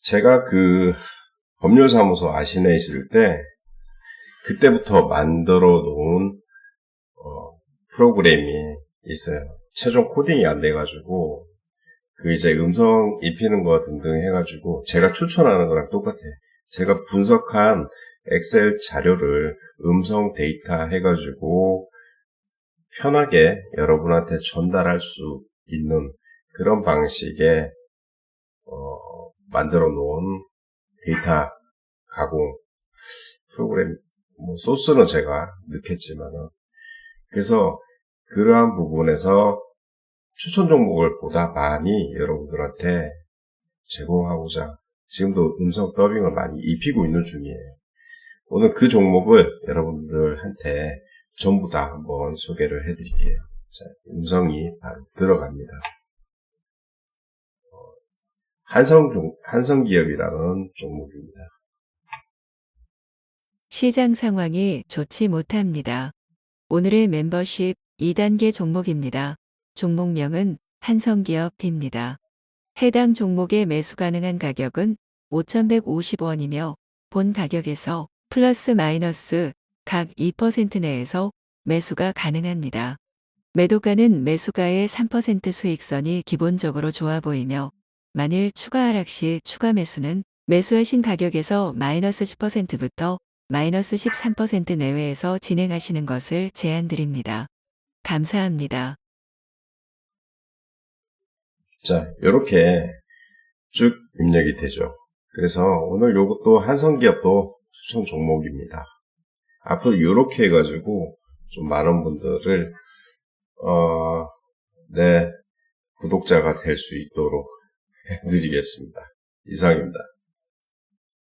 제가 그 법률사무소 아시네 있을 때 그때부터 만들어 놓은 어, 프로그램이 있어요. 최종 코딩이 안 돼가지고 그 이제 음성 입히는 거 등등 해가지고 제가 추천하는 거랑 똑같아요. 제가 분석한 엑셀 자료를 음성 데이터 해가지고 편하게 여러분한테 전달할 수 있는 그런 방식의 어, 만들어 놓은 데이터 가공 프로그램 뭐 소스는 제가 넣겠지만은 그래서 그러한 부분에서 추천 종목을 보다 많이 여러분들한테 제공하고자 지금도 음성 더빙을 많이 입히고 있는 중이에요. 오늘 그 종목을 여러분들한테 전부 다 한번 소개를 해드릴게요. 자, 음성이 바로 들어갑니다. 어, 한성 종, 한성기업이라는 종목입니다. 시장 상황이 좋지 못합니다. 오늘의 멤버십 2단계 종목입니다. 종목명은 한성기업입니다. 해당 종목의 매수 가능한 가격은 5,150원이며 본 가격에서 플러스 마이너스 각 2% 내에서 매수가 가능합니다. 매도가는 매수가의 3% 수익선이 기본적으로 좋아 보이며 만일 추가 하락 시 추가 매수는 매수하신 가격에서 마이너스 10%부터 마이너스 13% 내외에서 진행하시는 것을 제안드립니다. 감사합니다. 자, 이렇게 쭉 입력이 되죠. 그래서 오늘 요것도 한성기업도 추천 종목입니다. 앞으로 이렇게 해가지고 좀 많은 분들을 어, 내 구독자가 될 수 있도록 해드리겠습니다. 이상입니다.